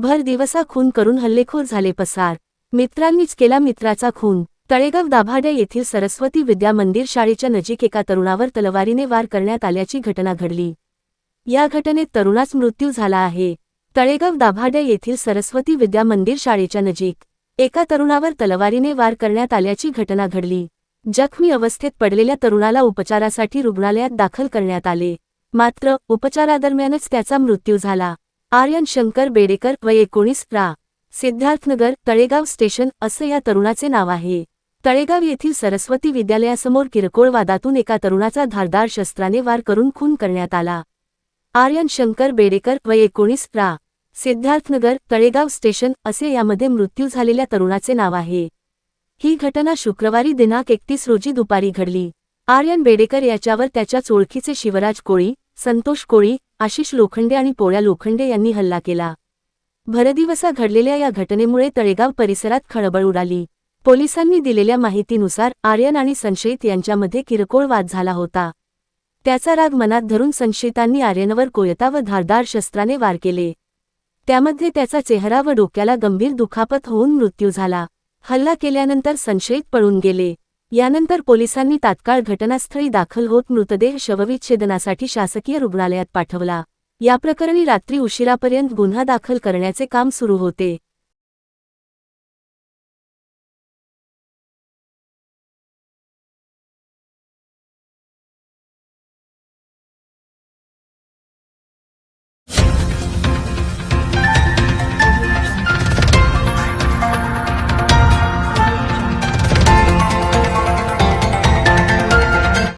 भर दिवसा खून करून हल्लेखोर झाले पसार. मित्रांनीच केला मित्राचा खून. तळेगाव दाभाडे येथील सरस्वती विद्या मंदिर शाळेच्या नजीक एका तरुणावर तलवारीने वार करण्यात आल्याची घटना घडली. या घटनेत तरुणाच मृत्यू झाला आहे. तळेगाव दाभाडे येथील सरस्वती विद्या मंदिर शाळेच्या नजीक एका तरुणावर तलवारीने वार करण्यात आल्याची घटना घडली. जखमी अवस्थेत पडलेल्या तरुणाला उपचारासाठी रुग्णालयात दाखल करण्यात आले. मात्र उपचारादरम्यानच त्याचा मृत्यू झाला. आर्यन शंकर बेडेकर व एकोणीस रा. सिद्धार्थनगर तळेगाव स्टेशन असं या तरुणाचे नाव आहे. तळेगाव येथील सरस्वती विद्यालयासमोर किरकोळ वादातून एका तरुणाचा धारदार शस्त्राने वार करून खून करण्यात आला. आर्यन शंकर बेडेकर व एकोणीस रा. सिद्धार्थनगर तळेगाव स्टेशन असे यामध्ये मृत्यू झालेल्या तरुणाचे नाव आहे. ही घटना शुक्रवारी दिनांक एकतीस रोजी दुपारी घडली. आर्यन बेडेकर याच्यावर त्याच्याच ओळखीचे शिवराज कोळी संतोष कोळी आशिष लोखंडे आणि पोळ्या लोखंडे यांनी हल्ला केला. भरदिवसा घडलेल्या या घटनेमुळे तळेगाव परिसरात खळबळ उडाली. पोलिसांनी दिलेल्या माहितीनुसार आर्यन आणि संशयित यांच्यामध्ये किरकोळ वाद झाला होता. त्याचा राग मनात धरून संशयितांनी आर्यनवर कोयता व धारदार शस्त्राने वार केले. त्यामध्ये त्याचा चेहरा व डोक्याला गंभीर दुखापत होऊन मृत्यू झाला. हल्ला केल्यानंतर संशयित पळून गेले. यानंतर पोलिसांनी तात्काळ घटनास्थळी दाखल होत मृतदेह शवविच्छेदनासाठी शासकीय रुग्णालयात पाठवला. याप्रकरणी रात्री उशिरापर्यंत गुन्हा दाखल करण्याचे काम सुरू होते.